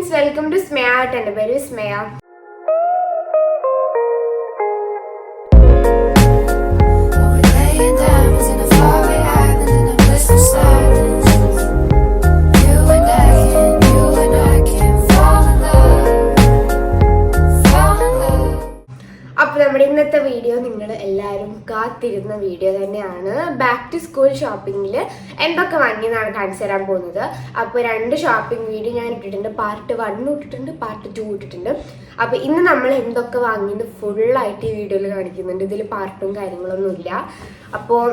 Friends welcome to സ്മയ എന്റെ പേര് സ്മയ ഇന്നത്തെ വീഡിയോ നിങ്ങൾ എല്ലാവരും കാത്തിരുന്ന വീഡിയോ തന്നെയാണ്. ബാക്ക് ടു സ്കൂൾ ഷോപ്പിങ്ങിൽ എന്തൊക്കെ വാങ്ങിയെന്നാണ് കാണിച്ചു തരാൻ പോകുന്നത്. അപ്പോൾ രണ്ട് ഷോപ്പിംഗ് വീഡിയോ ഞാൻ ഇട്ടിട്ടുണ്ട്. പാർട്ട് വൺ ഇട്ടിട്ടുണ്ട് പാർട്ട് ടു ഇട്ടിട്ടുണ്ട്. അപ്പോൾ ഇന്ന് നമ്മൾ എന്തൊക്കെ വാങ്ങിയെന്ന് ഫുള്ളായിട്ട് ഈ വീഡിയോയിൽ കാണിക്കുന്നുണ്ട്. ഇതിൽ പാർട്ടും കാര്യങ്ങളൊന്നും ഇല്ല അപ്പോൾ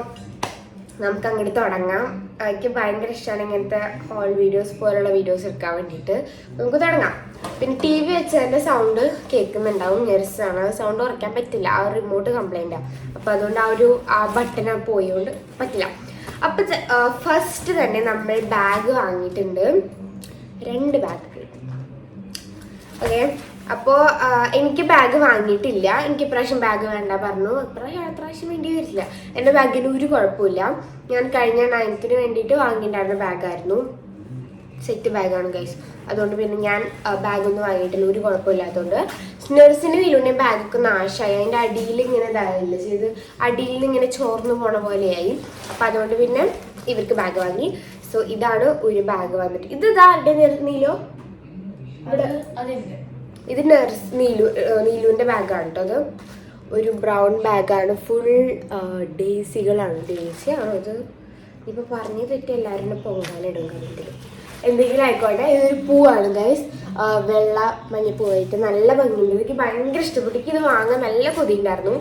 നമുക്ക് അങ്ങോട്ട് തുടങ്ങാം. എനിക്ക് ഭയങ്കര ഇഷ്ടമാണ് ഇങ്ങനത്തെ ഹോൾ വീഡിയോസ് പോലുള്ള വീഡിയോസ് എടുക്കാൻ വേണ്ടിയിട്ട് നമുക്ക് തുടങ്ങാം. പിന്നെ ടി വി വെച്ചതിന്റെ സൗണ്ട് കേൾക്കുന്നുണ്ടാവും. ഞെരസാണ്. സൗണ്ട് കുറയ്ക്കാൻ പറ്റില്ല. ആ റിമോട്ട് കംപ്ലൈന്റാണ് അപ്പോൾ അതുകൊണ്ട് ആ ഒരു ആ ബട്ടൺ പോയതുകൊണ്ട് പറ്റില്ല. അപ്പോൾ ഫസ്റ്റ് തന്നെ നമ്മൾ ബാഗ് വാങ്ങിയിട്ടുണ്ട്. രണ്ട് ബാഗ് ഓക്കെ അപ്പോൾ എനിക്ക് ബാഗ് വാങ്ങിയിട്ടില്ല. എനിക്ക് ഇപ്രാവശ്യം ബാഗ് വേണ്ട പറഞ്ഞു. ഇപ്രാവശ്യം വേണ്ടി വരില്ല. എന്റെ ബാഗിന് ഒരു കുഴപ്പമില്ല. ഞാൻ കഴിഞ്ഞ നയൻത്തിന് വേണ്ടിയിട്ട് വാങ്ങിയിട്ടുണ്ടായിരുന്ന ബാഗായിരുന്നു സെറ്റ് ബാഗാണ് ഗൈസ് അതുകൊണ്ട് പിന്നെ ഞാൻ ബാഗൊന്നും വാങ്ങിയിട്ടില്ല. ഒരു കുഴപ്പമില്ലാത്തതുകൊണ്ട്. സ്നേഴ്സിന് വീലുണ്ടെ ബാഗൊക്കെ നാശമായി. അതിന്റെ അടിയിൽ ഇങ്ങനെ ഇതായില്ല ചെയ്ത് അടിയിൽ ഇങ്ങനെ ചോർന്നു പോണ പോലെയായി. അപ്പം അതുകൊണ്ട് പിന്നെ ഇവർക്ക് ബാഗ് വാങ്ങി. സോ ഇതാണ് ഒരു ബാഗ് വന്നിട്ട്. ഇത് ഇതാരുടെ നീലോ? ഇവിടെ. ഇത് നഴ്സ് നീലു നീലുവിന്റെ ബാഗാണ് കേട്ടോ അത്. ഒരു ബ്രൗൺ ബാഗാണ് ഫുൾ ഡേസികളാണ് ഡേസി ആണോ അത്? ഇപ്പം പറഞ്ഞു തെറ്റി എല്ലാവരും പൊങ്കാലിടും കഴുത്തിൽ എന്തെങ്കിലും ആയിക്കോട്ടെ. ഇതൊരു പൂവാണ് ഗൈസ് വെള്ള മഞ്ഞപ്പൂവായിട്ട് നല്ല ഭംഗിയുണ്ട്. എനിക്ക് ഭയങ്കര ഇഷ്ടപ്പെട്ടു. എനിക്ക് ഇത് വാങ്ങാൻ നല്ല കൊതിയുണ്ടായിരുന്നു.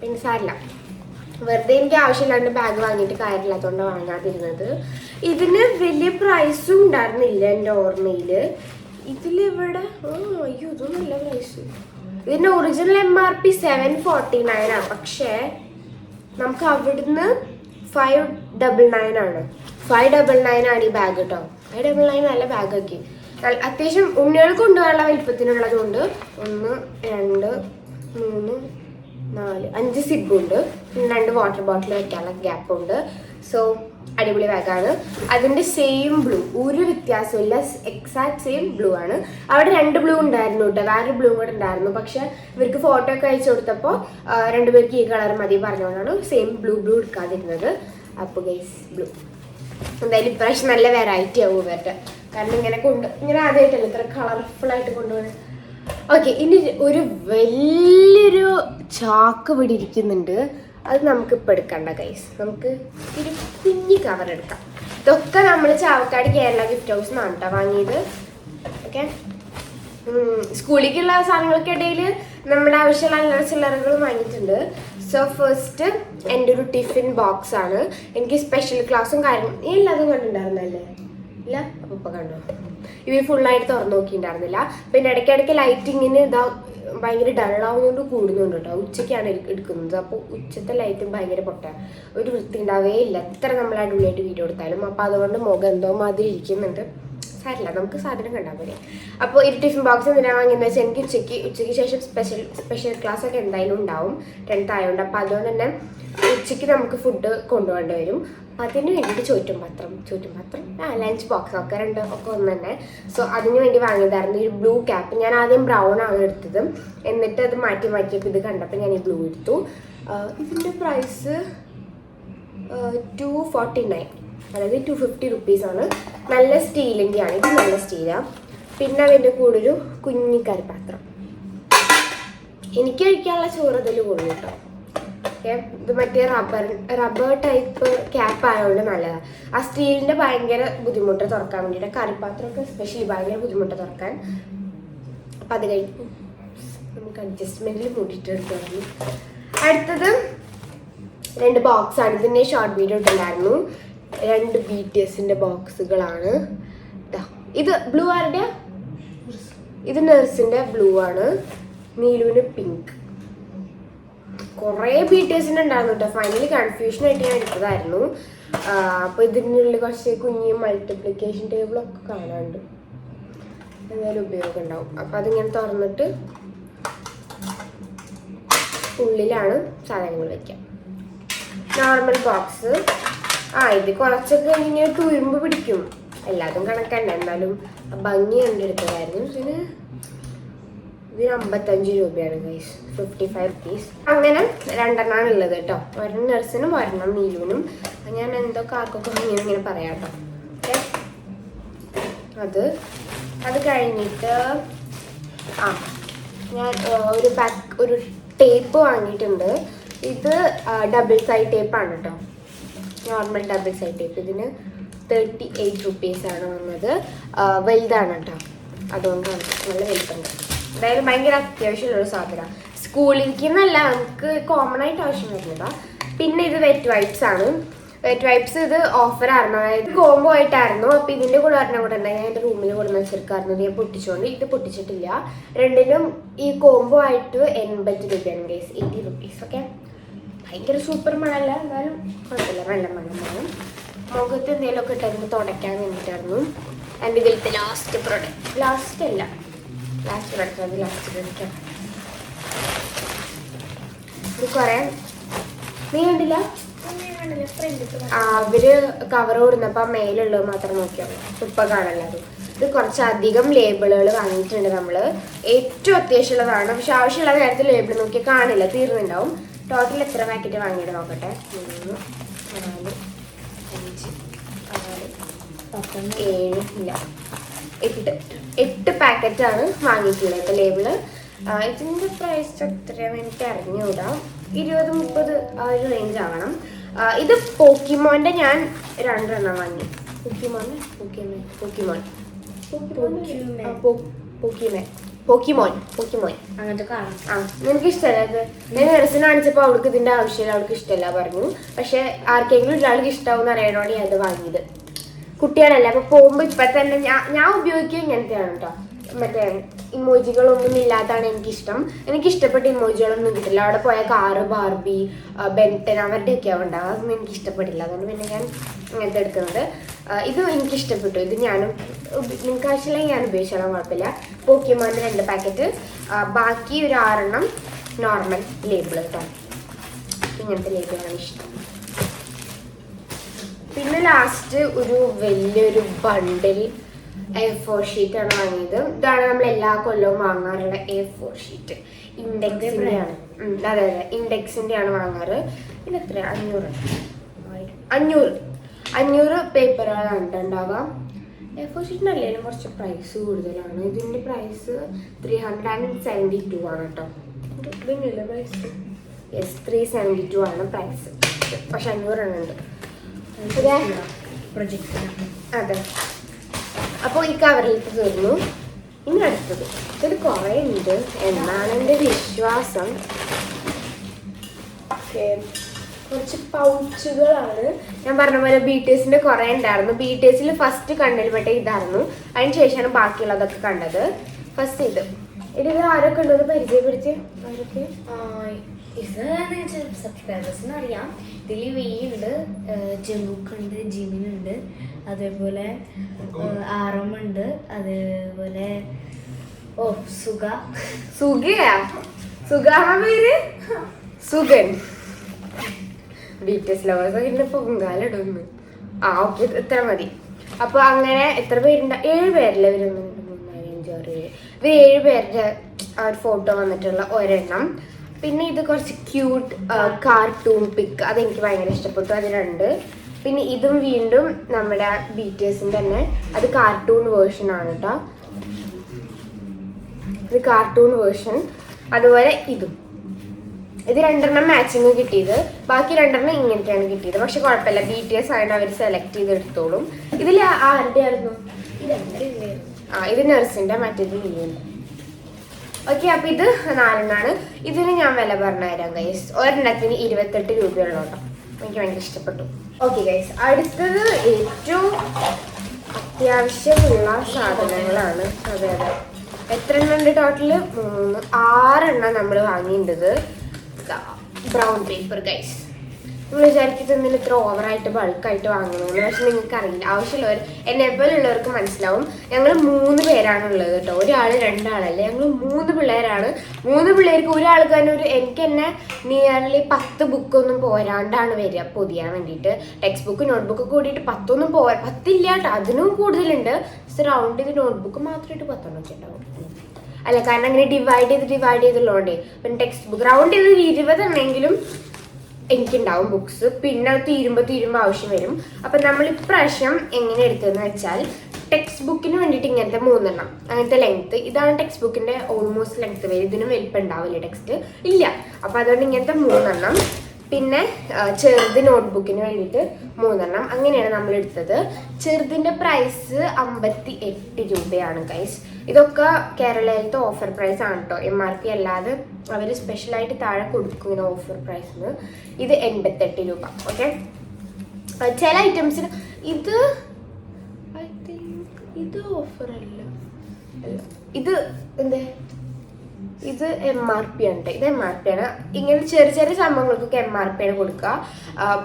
പിന്നെ സാരില്ല. വെറുതെ എനിക്ക് ആവശ്യമില്ലാണ്ട് ബാഗ് വാങ്ങിയിട്ട് കാര്യമില്ലാത്തതുകൊണ്ട് വാങ്ങാതിരുന്നത്. ഇതിന് വലിയ പ്രൈസും ഉണ്ടായിരുന്നില്ല എന്റെ ഓർമ്മയിൽ ഇതിലിവിടെ അയ്യോ ഇതൊന്നും നല്ല പ്രൈസ് ഇതിന്റെ original M R P seven forty nine ആണ് പക്ഷേ നമുക്ക് അവിടുന്ന് ഫൈവ് ഡബിൾ നയൻ ആണ്. ഫൈവ് ഡബിൾ നയൻ ആണ് ഈ ബാഗ് കേട്ടോ ഫൈവ് ഡബിൾ നയൻ നല്ല ബാഗൊക്കെ അത്യാവശ്യം ഉണ്ണികൾക്ക് കൊണ്ടുപോകാനുള്ള വലിപ്പത്തിനുള്ളത് കൊണ്ട് ഒന്ന് രണ്ട് മൂന്ന് നാല് അഞ്ച് സിബ് ഉണ്ട്. പിന്നെ രണ്ട് വാട്ടർ ബോട്ടിൽ വെക്കാനുള്ള ഗ്യാപ്പുണ്ട് സോ അടിപൊളി ബാഗാണ് അതിന്റെ സെയിം ബ്ലൂ ഒരു വ്യത്യാസമില്ല എക്സാക്ട് സെയിം ബ്ലൂ ആണ്. അവിടെ രണ്ട് ബ്ലൂ ഉണ്ടായിരുന്നു കേട്ടോ വേറൊരു ബ്ലൂ കൂടെ ഉണ്ടായിരുന്നു. പക്ഷെ ഇവർക്ക് ഫോട്ടോ ഒക്കെ അയച്ചു കൊടുത്തപ്പോൾ രണ്ടുപേർക്ക് ഈ കളർ മതി പറഞ്ഞുകൊണ്ടാണ് സെയിം ബ്ലൂ ബ്ലൂ എടുക്കാതിരുന്നത്. അപ്പോൾ ഗൈസ് ബ്ലൂ എന്തായാലും ഇപ്രാവശ്യം നല്ല വെറൈറ്റി ആവും ഇവരുടെ. കാരണം ഇങ്ങനെ കൊണ്ട് ഇങ്ങനെ ആദ്യമായിട്ടല്ല ഇത്ര കളർഫുൾ ആയിട്ട് കൊണ്ടുപോകുന്നത് ഓക്കെ ഇനി ഒരു വലിയൊരു ചാക്ക് ഇവിടെ ഇരിക്കുന്നുണ്ട്. അത് നമുക്ക് ഇപ്പം എടുക്കണ്ട ഗൈസ് നമുക്ക് ഒരു കുഞ്ഞി കവർ എടുക്കാം. ഇതൊക്കെ നമ്മൾ ചാവക്കാട് കേരള ഗിഫ്റ്റ് ഹൗസ് നിന്നാണ് കേട്ടോ വാങ്ങിയത്. ഓക്കെ? സ്കൂളിലേക്കുള്ള സാധനങ്ങൾക്കിടയിൽ നമ്മുടെ ആവശ്യമുള്ള എല്ലാ ചില്ലറകളും വാങ്ങിയിട്ടുണ്ട്. സോ ഫസ്റ്റ് എന്റെ ഒരു ടിഫിൻ ബോക്സ് ആണ്. എനിക്ക് സ്പെഷ്യൽ ക്ലാസ്സും കാര്യങ്ങളും എല്ലാതും കണ്ടിട്ടുണ്ടായിരുന്നല്ലേ? ഇല്ല? അപ്പം കണ്ടു? ഇവ ഫുള്ളായിട്ട് തുറന്നു നോക്കിയിട്ടുണ്ടായിരുന്നില്ല. പിന്നെ ഇടയ്ക്കിടയ്ക്ക് ലൈറ്റിങ്ങിന് ഇതാ ഭയങ്കര ഡള്ളാവുന്നതുകൊണ്ട് കൂടുന്നുണ്ട് കേട്ടോ. ഉച്ചയ്ക്കാണ് എടുക്കുന്നത്. അപ്പോൾ ഉച്ചത്തെ ലൈറ്റും ഭയങ്കര പൊട്ട. ഒരു വൃത്തി ഉണ്ടാവേ ഇല്ല എത്ര നമ്മൾ അടിപൊളിയായിട്ട് വീഡിയോ എടുത്താലും. അപ്പോൾ അതുകൊണ്ട് മുഖം എന്തോ മാതിരി ഇരിക്കുന്നുണ്ട്. സാരില്ല നമുക്ക് സാധനം കണ്ടാൽ മതി അപ്പോൾ ഈ ടിഫിൻ ബോക്സ് എന്തിനാണ് വാങ്ങിയെന്ന് വെച്ചാൽ എനിക്ക് ഉച്ചയ്ക്ക് ഉച്ചയ്ക്ക് ശേഷം സ്പെഷ്യൽ സ്പെഷ്യൽ ക്ലാസ് ഒക്കെ എന്തായാലും ഉണ്ടാവും. ടെൻത്ത് ആയതുകൊണ്ട് അപ്പോൾ അതുകൊണ്ട് തന്നെ ഉച്ചയ്ക്ക് നമുക്ക് ഫുഡ് കൊണ്ടുപോകേണ്ടി വരും. അതിന് വേണ്ടിയിട്ട് ചോറ്റും പത്രം ചോറ്റും പത്രം ആ ലഞ്ച് ബോക്സ് ഒക്കെ രണ്ട് ഒക്കെ ഒന്ന് തന്നെ. സോ അതിന് വേണ്ടി വാങ്ങിയതായിരുന്നു ഒരു ബ്ലൂ ക്യാപ്പ് ഞാൻ ആദ്യം ബ്രൗൺ ആണ് എടുത്തത്. എന്നിട്ട് അത് മാറ്റി മാറ്റിയപ്പോൾ ഇത് കണ്ടപ്പോൾ ഞാൻ ഈ ബ്ലൂ എടുത്തു. ഇതിന്റെ പ്രൈസ് ടു ഫോർട്ടി നയൻ അതായത് ടു ഫിഫ്റ്റി റുപ്പീസാണ് നല്ല സ്റ്റീലിന്റെ ആണ്. ഇത് നല്ല സ്റ്റീലാണ് പിന്നെ അതിന്റെ കൂടെ ഒരു കുഞ്ഞിക്കരി പാത്രം. എനിക്ക് കഴിക്കാനുള്ള ചോറ് അതിൽ കൊള്ളു കേട്ടോ ഓക്കെ ഇത് മറ്റേ റബ്ബർ റബ്ബർ ടൈപ്പ് ക്യാപ്പ് ആയതുകൊണ്ട് നല്ലതാണ് ആ സ്റ്റീലിന്റെ ഭയങ്കര ബുദ്ധിമുട്ട് തുറക്കാൻ വേണ്ടിയിട്ട് കറിപ്പാത്രമൊക്കെ സ്പെഷ്യലി ഭയങ്കര ബുദ്ധിമുട്ട് തുറക്കാൻ. അപ്പം അത് കഴിഞ്ഞ് നമുക്ക് അഡ്ജസ്റ്റ്മെന്റിൽ കൂട്ടിയിട്ട് എടുത്തു അടുത്തത് രണ്ട് ബോക്സ് ആണ്. ഇതിന്റെ ഷോർട്ട് വീഡിയോ ഇട്ടുണ്ടായിരുന്നു രണ്ട് ബി ടി എസിന്റെ ബോക്സുകളാണ്. ഇത് ബ്ലൂ ആരുടെ ഇത് നഴ്സിന്റെ ബ്ലൂ ആണ്. നീലുവിന് പിങ്ക് കുറേ ബി ടി എസിന്റെ ഉണ്ടായിരുന്നു കേട്ടോ ഫൈനലി കൺഫ്യൂഷൻ ആയിട്ട് ഞാൻ എടുത്തതായിരുന്നു. അപ്പോൾ ഇതിനുള്ളിൽ കുറച്ച് കുഞ്ഞ് മൾട്ടിപ്ലിക്കേഷൻ ടേബിളൊക്കെ കാണാണ്ട് എന്തായാലും ഉപയോഗം ഉണ്ടാവും. അപ്പോൾ അതിങ്ങനെ തുറന്നിട്ട് ഉള്ളിലാണ് സാധനങ്ങൾ വെക്കാം. നോർമൽ ബോക്സ് ആ ഇത് കുറച്ചൊക്കെ ഇങ്ങനെ തുരുമ്പ് പിടിക്കും. എല്ലാതും കണക്കല്ല എന്നാലും ഭംഗി കണ്ടെടുത്തതായിരുന്നു ഇതിന് ഇതിന് അമ്പത്തഞ്ച് രൂപയാണ് ഗൈസ് ഫിഫ്റ്റി ഫൈവ് റുപ്പീസ് അങ്ങനെ രണ്ടെണ്ണമാണ് ഉള്ളത് കേട്ടോ. ഒരെണ്ണം നഴ്സിനും ഒരെണ്ണം നീലുവിനും. ഞാൻ എന്തൊക്കെ ആർക്കൊക്കെ ഇങ്ങനെ ഇങ്ങനെ പറയാം ഓക്കെ അത് അത് കഴിഞ്ഞിട്ട് ആ ഞാൻ ഒരു പാക്ക് ഒരു ടേപ്പ് വാങ്ങിയിട്ടുണ്ട്. ഇത് ഡബിൾ സൈഡ് ടേപ്പാണ് കേട്ടോ. നോർമൽ ഡബിൾ സൈഡ് ടേപ്പ് ഇതിന് തേർട്ടി എയ്റ്റ് റുപ്പീസാണ് വന്നത്. വലുതാണ് കേട്ടോ. അതുകൊണ്ടാണ്. നല്ല വലുപ്പമുണ്ട് എന്തായാലും ഭയങ്കര അത്യാവശ്യമുള്ള സാധനമാണ് സ്കൂളിലേക്ക് എന്നല്ല നമുക്ക് കോമൺ ആയിട്ട് ആവശ്യം വരുന്നതാ പിന്നെ ഇത് വെറ്റ് വൈപ്സ് ആണ്. വെറ്റ് വൈപ്സ് ഇത് ഓഫർ ആയിരുന്നു. അതായത് കോംബോ ആയിട്ടായിരുന്നു. അപ്പൊ ഇതിന്റെ കൂടെ ഒരെണ്ണം കൂടെ ഉണ്ടായി ഞാൻ എന്റെ റൂമിൽ കൂടെ വെച്ചിരിക്കായിരുന്നു ഞാൻ പൊട്ടിച്ചോണ്ട് ഇത് പൊട്ടിച്ചിട്ടില്ല. രണ്ടിനും ഈ കോംബോ ആയിട്ട് എൺപത് രൂപയാണ് ഗൈസ് എയ്റ്റി റുപ്പീസ് ഓക്കെ ഭയങ്കര സൂപ്പർ മണമല്ല എന്നാലും കുഴപ്പമില്ല. നല്ല മണമാണ് മുഖത്ത് എന്തെങ്കിലുമൊക്കെ ഇട്ടായിരുന്നു. തുടയ്ക്കാൻ വേണ്ടിയിട്ടായിരുന്നു. എന്റെ ഇതിലത്തെ ലാസ്റ്റ് പ്രോഡക്റ്റ് ലാസ്റ്റ് അല്ല. ലാസ്റ്റ് അത് ലാസ്റ്റ് പ്രൊഡക്റ്റ് ഇത് നീ കണ്ടില്ല? അവർ കവർ കൊടുന്നപ്പോ മേലുള്ളത് മാത്രം നോക്കിയാൽ ഇപ്പൊ കാണല്ല ഇത് കുറച്ചധികം ലേബിളുകൾ വാങ്ങിയിട്ടുണ്ട് നമ്മൾ. ഏറ്റവും അത്യാവശ്യമുള്ളതാണ്. പക്ഷെ ആവശ്യമുള്ള നേരത്തെ ലേബിൾ നോക്കി കാണില്ല. തീർന്നുണ്ടാവും. ടോട്ടൽ എത്ര പാക്കറ്റ് വാങ്ങിയിട്ട് നോക്കട്ടെ. മൂന്ന് നാല് അഞ്ച് ആറ് ഏഴ് ഇല്ല. എട്ട്. എട്ട് ആണ് വാങ്ങിയിട്ടുള്ളത്. ഇപ്പൊ ലേബിൾ ഇതിന്റെ പ്രൈസ് എത്രയാണ് എനിക്ക് അറിഞ്ഞുകൂടാ. ഇരുപത് മുപ്പത് ആ ഒരു റേഞ്ച് ആവണം. ഇത് പോക്കിമോന്റെ ഞാൻ രണ്ടെണ്ണം വാങ്ങി. പോക്കിമോന്റെ Pokemon. Pokemon Pokemon. Pokemon. Pokemon. അങ്ങനത്തെ കാണാം ആ ഇഷ്ടമല്ല ഞാൻ കാണിച്ചപ്പോൾ അവൾക്ക് ഇതിന്റെ ആവശ്യമില്ല അവൾക്ക് ഇഷ്ടമല്ല പറഞ്ഞു. പക്ഷെ ആർക്കെങ്കിലും ഒരാൾക്ക് ഇഷ്ടാവും അറിയാനോടെ ഞാൻ ഇത് വാങ്ങിയത്. കുട്ടികളല്ല? അപ്പൊ പോകുമ്പോ ഇപ്പൊ തന്നെ ഞാൻ ഞാൻ ഉപയോഗിക്കുക ഇങ്ങനത്തെയാണ് കേട്ടോ മറ്റേ ഇമോജികളൊന്നും ഇല്ലാത്തതാണ് എനിക്കിഷ്ടം. എനിക്ക് ഇഷ്ടപ്പെട്ട ഇമോജികളൊന്നും കിട്ടില്ല. അവിടെ പോയ കാറ് ബാർബി ബെന്റൻ അവരുടെയൊക്കെ ഉണ്ടാവും അതൊന്നും എനിക്ക് ഇഷ്ടപ്പെട്ടില്ല അതുകൊണ്ട് പിന്നെ ഞാൻ ഇങ്ങനത്തെ എടുക്കുന്നത് ഇത് എനിക്ക് ഇഷ്ടപ്പെട്ടു ഇത് ഞാനും ഉപ- നിങ്ങൾക്ക് ആവശ്യമില്ലെങ്കിൽ ഞാൻ ഉപയോഗിച്ചാലും കുഴപ്പമില്ല. പോക്കിമോന്റെ രണ്ട് പാക്കറ്റ്. ബാക്കി ഒരു ആറെണ്ണം നോർമൽ ലേബിൾ കേട്ടോ ഇങ്ങനത്തെ ലേബിളാണ് ഇഷ്ടം. പിന്നെ ലാസ്റ്റ് ഒരു വലിയൊരു ബണ്ടിൽ എ ഫോർ ഷീറ്റ് ആണ് വാങ്ങിയത്. ഇതാണ് നമ്മൾ എല്ലാ കൊല്ലവും വാങ്ങാറുള്ള എ ഫോർ ഷീറ്റ് ഇൻഡെക്സിന്റെ ആണ്. അതെ അതെ. ഇൻഡെക്സിന്റെ ആണ് വാങ്ങാറ്. ഇത് എത്ര? അഞ്ഞൂറ്. അഞ്ഞൂറ്. അഞ്ഞൂറ് പേപ്പറാണ് ഉണ്ടാവുക എ ഫോർ ഷീറ്റിനല്ലേലും കുറച്ച് പ്രൈസ് കൂടുതലാണ്. ഇതിന്റെ price three hundred and seventy two ആണ് കേട്ടോ price yes three seventy two ആണ് പ്രൈസ് പക്ഷെ അഞ്ഞൂറെണ്ണം ഉണ്ട്. അതെ? അപ്പോൾ ഈ കവറിലേക്ക് തീർന്നു ഇനി അടുത്തത്. ഇതിൽ കുറേ ഉണ്ട് എന്നാണ് എന്റെ വിശ്വാസം. കുറച്ച് പൗച്ചുകളാണ്. ഞാൻ പറഞ്ഞ പോലെ ബി ടി എസിന്റെ കുറെ ഉണ്ടായിരുന്നു. ബി ടി എസിൽ ഫസ്റ്റ് കണ്ണിൽപ്പെട്ട ഇതായിരുന്നു. അതിന് ശേഷമാണ് ബാക്കിയുള്ളതൊക്കെ കണ്ടത്. ഫസ്റ്റ് ഇത്. ഇത് ആരൊക്കെ ഉണ്ടോ? പരിചയപ്പെടുത്തി ആരൊക്കെ? ഇത് സബ്സ്ക്രൈബേഴ്സിന് അറിയാം. ഇതിൽ വി ഉണ്ട് ജിമിൻ ഉണ്ട് അതേപോലെ ആറം ഉണ്ട് അതേപോലെ ഓ സുഖ സുഖയാ സുഖ പേര്? സുഖൻ ബി ടി എസ് ലവേഴ്സ് ഇന്ന് പൊങ്കാലിടുന്നു ആ ഓക്കെ ഇത്ര മതി. അപ്പൊ അങ്ങനെ എത്ര പേരുണ്ട്? ഏഴ് പേരല്ലേ ആറ് ഏഴ്. ഇവർ ഏഴ് പേരുടെ ആ ഒരു ഫോട്ടോ വന്നിട്ടുള്ള ഒരെണ്ണം. പിന്നെ ഇത് കുറച്ച് ക്യൂട്ട് കാർട്ടൂൺ പിക്ക് അതെനിക്ക് ഭയങ്കര ഇഷ്ടപ്പെട്ടു. അത് രണ്ട്. പിന്നെ ഇതും വീണ്ടും നമ്മുടെ ബി ടി എസിന്റെ തന്നെ. അത് കാർട്ടൂൺ വേർഷൻ ആണ് കേട്ടോ ഇത് കാർട്ടൂൺ വേർഷൻ അതുപോലെ ഇതും. ഇത് രണ്ടെണ്ണം മാച്ചിങ് കിട്ടിയത്. ബാക്കി രണ്ടെണ്ണം ഇങ്ങനത്തെയാണ് കിട്ടിയത്. പക്ഷെ കുഴപ്പമില്ല. ബി ടി എസ് ആയിട്ട് അവർ സെലക്ട് ചെയ്തെടുത്തോളും. ഇതിൽ ആരുടെ ആയിരുന്നു? ആ ഇത് നഴ്സിന്റെ മറ്റേത് നീയുണ്ട് ഓക്കെ അപ്പൊ ഇത് നാലെണ്ണാണ്. ഇതിന് ഞാൻ വില പറഞ്ഞുതരാം ഗൈസ് ഒരെണ്ണത്തിന് ഇരുപത്തെട്ട് രൂപയുള്ള എനിക്ക് ഭയങ്കര ഇഷ്ടപ്പെട്ടു. ഓക്കെ ഗൈസ് അടുത്തത് ഏറ്റവും അത്യാവശ്യമുള്ള സാധനങ്ങളാണ്. അതെ അതെ. എത്ര എണ്ണം ഉണ്ട് ടോട്ടൽ മൂന്ന് ആറെണ്ണം നമ്മൾ വാങ്ങിയിട്ടത് ബ്രൗൺ പേപ്പർ ഗൈസ് നിങ്ങൾ വിചാരിക്കുന്നത് ഇത്ര ഓവറായിട്ട് ബൾക്കായിട്ട് വാങ്ങണമെന്ന് പക്ഷെ നിങ്ങൾക്ക് അറിയില്ല ആവശ്യമുള്ളവർ എന്നെ പോലുള്ളവർക്ക് മനസ്സിലാവും. ഞങ്ങൾ മൂന്ന് പേരാണുള്ളത് കേട്ടോ. ഒരാൾ രണ്ടാളല്ല. ഞങ്ങൾ മൂന്ന് പിള്ളേരാണ്. മൂന്ന് പിള്ളേർക്ക് ഒരാൾക്ക് തന്നെ ഒരു എനിക്ക് തന്നെ നിയർലി പത്ത് ബുക്കൊന്നും പോരാണ്ടാണ് വരിക പൊതിയാൻ വേണ്ടിയിട്ട്. ടെക്സ്റ്റ് ബുക്ക് നോട്ട്ബുക്ക് കൂടിയിട്ട് പത്തൊന്നും പോരാ. പത്തില്ല കേട്ടോ. അതിനും കൂടുതലുണ്ട്. റൗണ്ട് ചെയ്ത് നോട്ട്ബുക്ക് മാത്രമായിട്ട് പത്തെണ്ണം വെച്ചിട്ടുണ്ടാവും. അല്ല കാരണം അങ്ങനെ ഡിവൈഡ് ചെയ്ത് ഡിവൈഡ് ചെയ്തുള്ളതുകൊണ്ടേ. പിന്നെ ടെക്സ്റ്റ് ബുക്ക് റൗണ്ട് ചെയ്ത് ഇരുപതെണ്ണെങ്കിലും എനിക്കുണ്ടാവും ബുക്സ് പിന്നെ അത് തീരുമ്പോൾ തീരുമ്പോൾ ആവശ്യം വരും. അപ്പം നമ്മൾ ഇപ്രാവശ്യം എങ്ങനെ എടുത്തതെന്ന് വെച്ചാൽ ടെക്സ്റ്റ് ബുക്കിന് വേണ്ടിയിട്ട് ഇങ്ങനത്തെ മൂന്നെണ്ണം അങ്ങനത്തെ ലെങ്ത് ഇതാണ് ടെക്സ്റ്റ് ബുക്കിന്റെ ഓൾമോസ്റ്റ് ലെങ്ത് വരും. ഇതിനും വലിപ്പം ഉണ്ടാവില്ല ടെക്സ്റ്റ് ഇല്ല. അപ്പം അതുകൊണ്ട് ഇങ്ങനത്തെ മൂന്നെണ്ണം. പിന്നെ ചെറുത് നോട്ട്ബുക്കിന് വേണ്ടിയിട്ട് മൂന്നെണ്ണം. അങ്ങനെയാണ് നമ്മൾ എടുത്തത്. ചെറുതിന്റെ പ്രൈസ് അമ്പത്തി എട്ട് രൂപയാണ് ഗൈസ് ഇതൊക്കെ കേരളയിലത്തെ ഓഫർ പ്രൈസ് ആണ് കേട്ടോ എം ആർ പി അല്ലാതെ അവർ സ്പെഷ്യലായിട്ട് താഴെ കൊടുക്കുന്ന ഇങ്ങനെ ഓഫർ പ്രൈസിന് ഇത് എൺപത്തെട്ട് രൂപ. ഓക്കെ ചില ഐറ്റംസിന് ഇത് ഐ തിങ്ക് ഇത് ഓഫർ അല്ല. അല്ല. ഇത് എന്തേ? ഇത് എം ആർ പി ആണ്. ഇത് എം ആർ പി ആണ്. ഇങ്ങനെ ചെറിയ ചെറിയ സംഭവങ്ങൾക്കൊക്കെ എം ആർ പി ആണ് കൊടുക്കുക.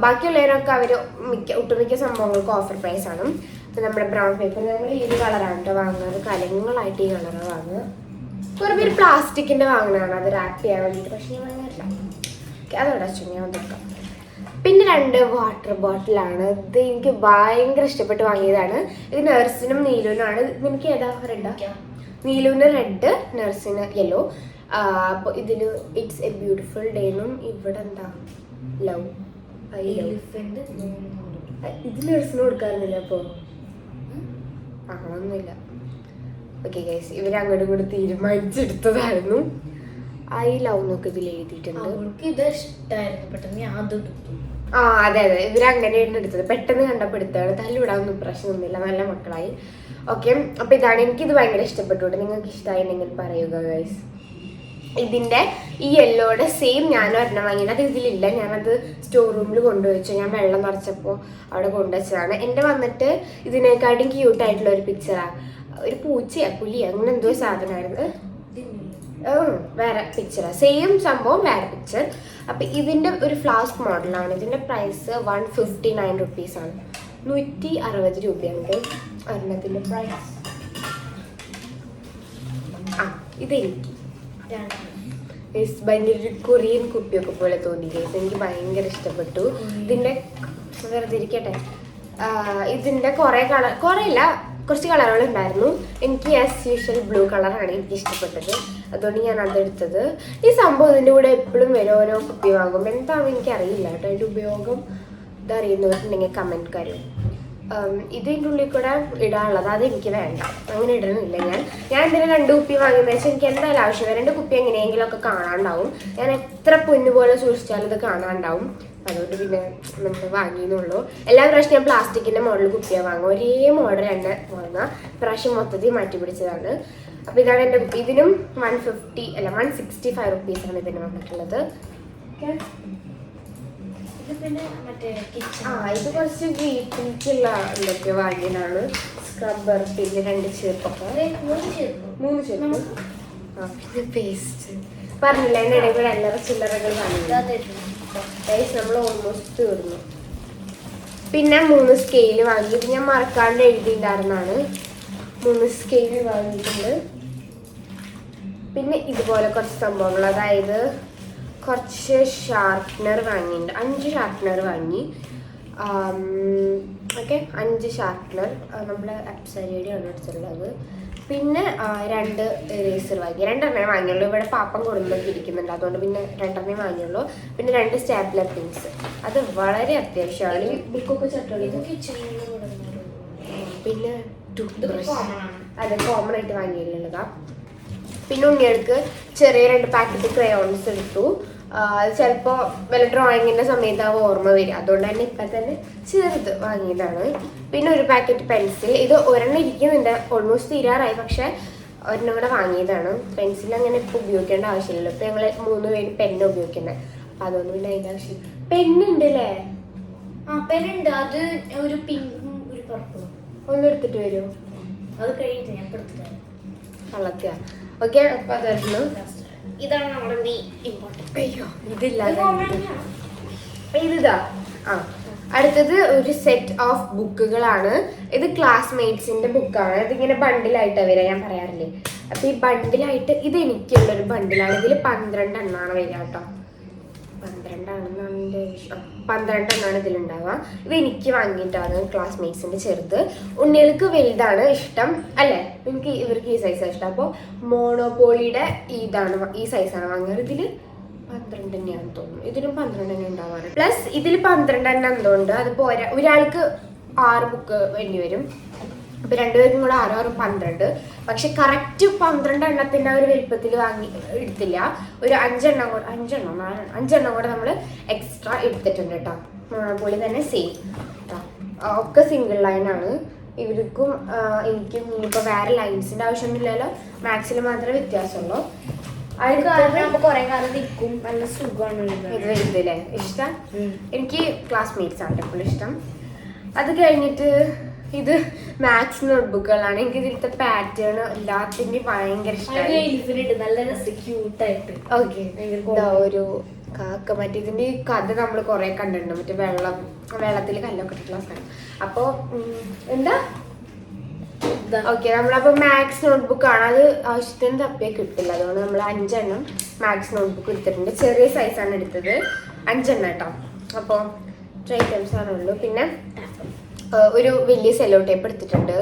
ബാക്കിയുള്ളവരൊക്കെ അവർ മിക്ക ഒട്ടുമിക്ക സംഭവങ്ങൾക്ക് ഓഫർ പ്രൈസ് ആണ്. ഇപ്പം നമ്മുടെ ബ്രൗൺ പേപ്പർ നമ്മൾ ഈ കളറാണ് കേട്ടോ വാങ്ങുന്നത് കലങ്ങളായിട്ട് ഈ കളറാണ് വാങ്ങുക. കുറേ പേര് പ്ലാസ്റ്റിക്കിന്റെ വാങ്ങണതാണ്. അത് റാപ്പ് ചെയ്യാൻ വേണ്ടിയിട്ട്. പക്ഷേ ഞാൻ വാങ്ങാറില്ല ഓക്കെ, അതോടെ അച്ഛൻ ഞാൻ നോക്കാം പിന്നെ രണ്ട് വാട്ടർ ബോട്ടിലാണ് ഇത് എനിക്ക് ഭയങ്കര ഇഷ്ടപ്പെട്ട് വാങ്ങിയതാണ്. ഇത് നഴ്സിനും നീലുവിനാണ് നിനക്ക് ഏതാ റെഡാ നീലുവിന് റെഡ് നഴ്സിന് യെല്ലോ അപ്പോൾ ഇതിൽ ഇറ്റ്സ് എ ബ്യൂട്ടിഫുൾ ഡേ എന്നും ഇവിടെ എന്താ? ലവ് ഐ ലവ് എലിഫന്റ് ഇത് നഴ്സിന് കൊടുക്കാറുന്നില്ല അപ്പോൾ അങ്ങനൊന്നുമില്ല. ഓക്കെ ഗൈസ് ഇവർ അങ്ങോട്ടും ഇങ്ങോട്ടും തീരുമാനിച്ചെടുത്തതായിരുന്നു. ഐ ലവ് എന്നൊക്കെ ഇതിൽ എഴുതിയിട്ടുണ്ട്. അവൾക്ക് ഇത് ഇഷ്ടമായിരുന്നു പെട്ടെന്ന് ഞാൻ അത് എടുത്തു. ആ അതെ അതെ. ഇവർ അങ്ങനെയാണ് എടുത്തത്. പെട്ടെന്ന് കണ്ടപ്പോൾ എടുത്താണ് തല്ലിവിടാനൊന്നും പ്രശ്നമൊന്നുമില്ല. നല്ല മക്കളായി. ഓക്കെ അപ്പൊ ഇതാണ്. എനിക്കിത് ഭയങ്കര ഇഷ്ടപ്പെട്ടു. നിങ്ങൾക്ക് ഇഷ്ടമായിട്ടുണ്ടെങ്കിൽ പറയുക ഗൈസ് ഇതിന്റെ ഈ യെല്ലോയുടെ സെയിം ഞാൻ ഒരെണ്ണം വാങ്ങിയത്. അത് ഇതിലില്ല. ഞാനത് സ്റ്റോർ റൂമിൽ കൊണ്ടുവച്ചു. ഞാൻ വെള്ളം നിറച്ചപ്പോൾ അവിടെ കൊണ്ടുവച്ചതാണ്. എന്റെ വന്നിട്ട് ഇതിനേക്കാട്ടും ക്യൂട്ട് ആയിട്ടുള്ള ഒരു പിക്ചറാണ് ഒരു പൂച്ചയാ പുലി. അങ്ങനെ എന്തോ സാധനമായിരുന്നു. വേറെ പിക്ചറാണ് സെയിം സംഭവം വേറെ പിക്ചർ അപ്പം ഇതിന്റെ ഒരു ഫ്ലാസ്ക് മോഡലാണ് ഇതിന്റെ പ്രൈസ് വൺ ഫിഫ്റ്റി നയൻ റുപ്പീസാണ് നൂറ്റി അറുപത് രൂപയുണ്ട് ഒരെണ്ണത്തിന്റെ പ്രൈസ് ആ ഇതെനിക്ക് ഭയങ്കര ഒരു കൊറിയൻ കുപ്പിയൊക്കെ പോലെ തോന്നി. ഗൈസ് എനിക്ക് ഭയങ്കര ഇഷ്ടപ്പെട്ടു. ഇതിന്റെ വെറുതെ ഇരിക്കട്ടെ. ആ, ഇതിന്റെ കുറെ കളർ കുറെ ഇല്ല കുറച്ച് കളറുകൾ ഉണ്ടായിരുന്നു. എനിക്ക് ആസ് യൂഷ്വൽ ബ്ലൂ കളറാണ് എനിക്ക് ഇഷ്ടപ്പെട്ടത്. അതുകൊണ്ട് ഞാൻ അതെടുത്തത് ഈ സംഭവം ഇതിന്റെ കൂടെ എപ്പോഴും വരും ഓരോ കുപ്പി വാങ്ങും എന്താണെന്ന് എനിക്ക് അറിയില്ല കേട്ടോ. അതിന്റെ ഉപയോഗം ഇതറിയുന്നവരുണ്ടെങ്കിൽ കമന്റ് കാര്യം ഇതിന്റെ ഉള്ളിൽ കൂടെ ഇടാനുള്ളത് അത് എനിക്ക് വേണ്ട. അങ്ങനെ ഇടണമില്ല ഞാൻ. ഞാൻ എന്തിനാ രണ്ട് കുപ്പി വാങ്ങിയെന്ന് വെച്ചാൽ എനിക്ക് എന്തായാലും ആവശ്യം രണ്ട് കുപ്പി എങ്ങനെയെങ്കിലും ഒക്കെ കാണാണ്ടാവും ഞാൻ എത്ര പൊന്നു പോലെ സൂക്ഷിച്ചാലും ഇത് കാണാണ്ടാവും അതുകൊണ്ട് പിന്നെ നമ്മൾ വാങ്ങിയെന്നുള്ളൂ. എല്ലാ പ്രാവശ്യം ഞാൻ പ്ലാസ്റ്റിക്കിന്റെ മോഡൽ കുപ്പിയാണ് വാങ്ങുക. ഒരേ മോഡൽ തന്നെ വാങ്ങുക. പ്രാവശ്യം മൊത്തത്തിൽ മാറ്റി പിടിച്ചതാണ്. അപ്പോൾ ഇതാണ് എന്റെ കുപ്പി. ഇതിനും വൺ ഫിഫ്റ്റി അല്ല വൺ സിക്സ്റ്റി ഫൈവ് റുപ്പീസാണ് ഇതിന് വന്നിട്ടുള്ളത്. ഓക്കെ ഇത് പിന്നെ മറ്റേ കിച്ചൺ ആ ഇത് കുറച്ച് വീട്ടിലേക്കുള്ള എന്തൊക്കെ വാങ്ങിയതാണ്. സ്ക്രബ്ബർ പിന്നെ രണ്ട് ചെറുപ്പൊക്കെ മൂന്ന് ചെറുപ്പ് ആ പിന്നെ പേസ്റ്റ് പറഞ്ഞില്ല എന്റെ ഇടയിൽ കൂടെ അല്ലറ ചില്ലറകൾ വാങ്ങി നമ്മൾ ഓൾമോസ്റ്റ് തീർന്നു. പിന്നെ മൂന്ന് സ്കെയിൽ വാങ്ങി. ഇത് ഞാൻ മറക്കാണ്ട് എഴുതിയിട്ടുണ്ടായിരുന്നാണ് മൂന്ന് സ്കെയിൽ വാങ്ങിയിട്ടുണ്ട്. പിന്നെ ഇതുപോലെ കുറച്ച് സംഭവങ്ങൾ. അതായത് കുറച്ച് ഷാർപ്പ്നർ വാങ്ങിയിട്ടുണ്ട്. അഞ്ച് ഷാർപ്പ്നർ വാങ്ങി. ഓക്കെ അഞ്ച് ഷാർപ്പ്നർ നമ്മൾ അപ്സരിയുടെയാണ് എടുത്തിട്ടുള്ളത്. പിന്നെ രണ്ട് ഇറേസർ വാങ്ങി. രണ്ടെണ്ണേ വാങ്ങിയുള്ളൂ. ഇവിടെ പാപ്പം കൊടുന്നൊക്കെ ഇരിക്കുന്നുണ്ട്. അതുകൊണ്ട് പിന്നെ രണ്ടെണ്ണേ വാങ്ങിയുള്ളൂ. പിന്നെ രണ്ട് സ്റ്റാപ്ലർ പിൻസ് അത് വളരെ അത്യാവശ്യമാണ്. ബുക്കൊക്കെ പിന്നെ ടൂത്ത് ബ്രഷ്. അത് കോമൺ ആയിട്ട് വാങ്ങിയിട്ടുള്ളതാ. പിന്നെ ഉണ്ണികൾക്ക് ചെറിയ രണ്ട് പാക്കറ്റ് ക്രയോൺസ് എടുത്തു. അത് ചിലപ്പോൾ വല്ല ഡ്രോയിങ്ങിന്റെ സമയത്ത് ആ ഓർമ്മ വരിക. അതുകൊണ്ട് തന്നെ ഇപ്പം തന്നെ ചേർത്ത് വാങ്ങിയതാണ്. പിന്നെ ഒരു പാക്കറ്റ് പെൻസിൽ ഇത് ഒരെണ്ണം ഇരിക്കുന്നുണ്ട്. ഓൾമോസ്റ്റ് തീരാറായി. പക്ഷെ ഒരെണ്ണം കൂടെ വാങ്ങിയതാണ്. പെൻസിൽ അങ്ങനെ ഇപ്പോൾ ഉപയോഗിക്കേണ്ട ആവശ്യമില്ലല്ലോ. ഇപ്പം ഞങ്ങൾ മൂന്ന് പേര് പെന്ന് ഉപയോഗിക്കുന്നത് അപ്പം അതൊന്നും പിന്നെ അതിന്റെ ആവശ്യം പെണ്ണുണ്ട് അല്ലേ ആ പെണ്ണുണ്ട് അത് ഒരു പിങ്ക് ഒരു പർപ്പിളും ഒന്ന് എടുത്തിട്ട് വരുമോ അത് കഴിഞ്ഞിട്ട് ഞാൻ കള്ളത്തിയ ഓക്കെ അപ്പം അതായിരുന്നു ഇതാണ് നമ്മുടെ മെയിൻ ഇമ്പോർട്ടന്റ് അയ്യോ ഇതില്ലാതെ ഇതാ ആ അടുത്തത് ഒരു സെറ്റ് ഓഫ് ബുക്കുകളാണ് ഇത് ക്ലാസ്മേറ്റ്സിന്റെ ബുക്കാണ് ഇതിങ്ങനെ ബണ്ടിലായിട്ട് വരിക ഞാൻ പറയാറില്ലേ? അപ്പൊ ഈ ബണ്ടിലായിട്ട് ഇത് എനിക്കുള്ളൊരു ബണ്ടിലാണ് ഇതിൽ പന്ത്രണ്ട് എണ്ണാണ് വരിക കേട്ടോ. പന്ത്രണ്ടാണെന്നാണ് എന്റെ വിശ്വാസം പന്ത്രണ്ട് എണ്ണാണ് ഇതിലുണ്ടാവുക. ഇത് എനിക്ക് വാങ്ങിയിട്ടാണ് ക്ലാസ്മേറ്റ്സിന്റെ ചെറുത്. ഉണ്ണികൾക്ക് വലുതാണ് ഇഷ്ടം. അല്ലേ? എനിക്ക് ഇവർക്ക് ഈ സൈസാണ് ഇഷ്ടം. അപ്പോൾ മോണോപോളിയുടെ ഇതാണ് ഈ സൈസാണ് വാങ്ങിയത്. ഇതിൽ പന്ത്രണ്ട് തന്നെയാണെന്ന് തോന്നുന്നു. ഇതിലും പന്ത്രണ്ട് തന്നെ ഉണ്ടാവാറ് പ്ലസ് ഇതിൽ പന്ത്രണ്ട് തന്നെ എന്തുകൊണ്ട്? അതിപ്പോൾ ഒരാ ഒരാൾക്ക് ആറ് ബുക്ക് വേണ്ടി വരും. അപ്പൊ രണ്ടുപേർക്കും കൂടെ ആറാറും ആറ് പന്ത്രണ്ട്. പക്ഷെ കറക്റ്റ് പന്ത്രണ്ട് എണ്ണത്തിന്റെ ഒരു വലിപ്പത്തിൽ വാങ്ങി എടുത്തില്ല. ഒരു അഞ്ചെണ്ണം കൂടെ അഞ്ചെണ്ണം നാലെണ്ണം അഞ്ചെണ്ണം കൂടെ നമ്മൾ എക്സ്ട്രാ എടുത്തിട്ടുണ്ട് കേട്ടോ. പുള്ളി തന്നെ സെയിം ഒക്കെ സിംഗിൾ ലൈനാണ് ഇവർക്കും എനിക്കും ഇനിയിപ്പോൾ വേറെ ലൈൻസിന്റെ ആവശ്യമൊന്നുമില്ലല്ലോ. മാത്സിൽ മാത്രമേ വ്യത്യാസമുള്ളൂ. അത് കാരണം അടുത്തത് നമുക്ക് കുറെ കാലം നിൽക്കും. നല്ല സുഖമാണ് ഇത് ഇഷ്ടം? എനിക്ക് ക്ലാസ്മേറ്റ്സ് ആണ് എപ്പോഴും ഇഷ്ടം. അത് കഴിഞ്ഞിട്ട് ഇത് മാത്സ് നോട്ട്ബുക്കുകളാണ് എനിക്ക് ഇതിലത്തെ പാറ്റേൺ എല്ലാത്തിന്റെയും ഭയങ്കര ഇഷ്ടമായി നല്ല ക്യൂട്ടായിട്ട് ഓക്കെ ഒരു കാക്ക. മറ്റേ ഇതിന്റെ കഥ നമ്മൾ കുറെ കണ്ടിട്ടുണ്ട്. മറ്റേ വെള്ളം വെള്ളത്തിൽ കല്ലൊക്കെ ഇട്ടിട്ടുള്ള സ്ഥലം. അപ്പോൾ എന്താ? ഓക്കെ നമ്മളപ്പോ മാത്സ് നോട്ട്ബുക്ക് ആണ്. അത് ആവശ്യത്തിന് തപ്പിയാൽ കിട്ടില്ല. അതുകൊണ്ട് നമ്മൾ അഞ്ചെണ്ണം മാത്സ് നോട്ട്ബുക്ക് എടുത്തിട്ടുണ്ട്. ചെറിയ സൈസാണ് എടുത്തത്. അഞ്ചെണ്ണം കേട്ടോ. അപ്പോൾ ഐറ്റംസ് ആണുള്ളൂ പിന്നെ ഒരു വലിയ സെല്ലോ ടേപ്പ് എടുത്തിട്ടുണ്ട്.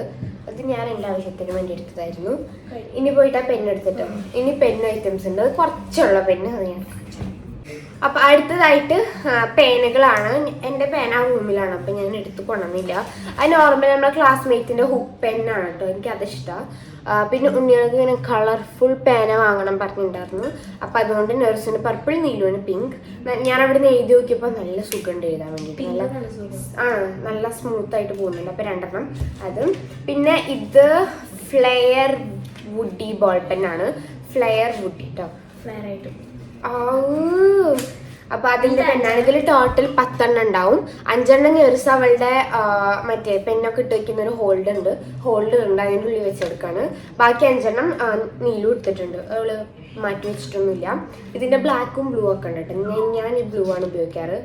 അത് ഞാൻ എന്റെ ആവശ്യത്തിന് വേണ്ടി എടുത്തതായിരുന്നു. ഇനി പോയിട്ട് ആ പെണ്ണ് എടുത്തിട്ട്. ഇനി പെൻ ഐറ്റംസ് ഉണ്ട്. അത് കുറച്ചുള്ള പെണ്ണ് അത് ഞാൻ. അപ്പൊ അടുത്തതായിട്ട് പേനകളാണ്. എന്റെ പേന ആ റൂമിലാണ്. അപ്പൊ ഞാൻ എടുത്തു കൊണ്ടുവന്നില്ല. അത് നോർമൽ നമ്മുടെ ക്ലാസ്മേറ്റിന്റെ ഹുക്ക് പെന്നാണ് കേട്ടോ എനിക്ക് അത് ഇഷ്ടമാണ് പിന്നെ ഉണ്ണികൾക്ക് ഇങ്ങനെ കളർഫുൾ പേന വാങ്ങണം പറഞ്ഞിട്ടുണ്ടായിരുന്നു. അപ്പൊ അതുകൊണ്ട് നഴ്സിന് പർപ്പിൾ നീലുവിന് പിങ്ക് ഞാൻ അവിടെ നിന്ന് എഴുതി നോക്കിയപ്പോൾ നല്ല സുഖമുണ്ട് എഴുതാൻ വേണ്ടിയിട്ട് നല്ല ആ നല്ല സ്മൂത്ത് ആയിട്ട് പോകുന്നുണ്ട്. അപ്പൊ രണ്ടെണ്ണം അതും. പിന്നെ ഇത് ഫ്ലെയർ വുഡി ബോൾ പെൻ ആണ്. ഫ്ലെയർ വുഡി കേട്ടോ ഫ്ലെയർ ആയിട്ട്. അപ്പൊ അതിന്റെ പെണ്ണാണ് ഇതിൽ ടോട്ടൽ പത്തെണ്ണം ഉണ്ടാവും. അഞ്ചെണ്ണം ഞെറിസ് അവളുടെ മറ്റേ പെണ്ണൊക്കെ ഇട്ട് വെക്കുന്ന ഒരു ഹോൾഡ് ഉണ്ട്. ഹോൾഡ് ഉണ്ട് അതിന്റെ ഉള്ളിൽ വെച്ചെടുക്കാണ്. ബാക്കി അഞ്ചെണ്ണം നീലു എടുത്തിട്ടുണ്ട്. അവൾ മാറ്റി വെച്ചിട്ടൊന്നുമില്ല. ഇതിന്റെ ബ്ലാക്കും ബ്ലൂ ഒക്കെ ഉണ്ട് കേട്ടോ. ഞാൻ ഈ ബ്ലൂ ആണ് ഉപയോഗിക്കാറ്.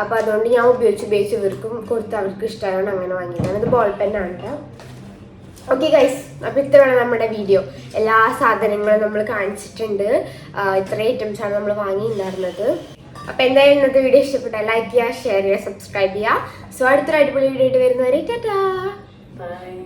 അപ്പൊ അതുകൊണ്ട് ഞാൻ ഉപയോഗിച്ച് ഉപയോഗിച്ച് ഇവർക്കും കൊടുത്ത് അവർക്ക് ഇഷ്ടമായതുകൊണ്ട് അങ്ങനെ വാങ്ങിയതാണ് ഇത് ബോൾ പെന്നാണ് കേട്ടോ. ഓക്കെ ഗൈസ് അപ്പൊ ഇത്രയാണ് നമ്മുടെ വീഡിയോ എല്ലാ സാധനങ്ങളും നമ്മൾ കാണിച്ചിട്ടുണ്ട്. ഇത്ര ആണ് നമ്മൾ വാങ്ങിയിട്ടുണ്ടായിരുന്നത്. അപ്പൊ എന്തായാലും ഇന്നത്തെ വീഡിയോ ഇഷ്ടപ്പെട്ട ലൈക്ക് ചെയ്യുക ഷെയർ ചെയ്യുക സബ്സ്ക്രൈബ് ചെയ്യുക. സോ അടുത്തൊരു അടിപൊളി വീഡിയോ ആയിട്ട് വരുന്നവരെ ടാറ്റാ. ബൈ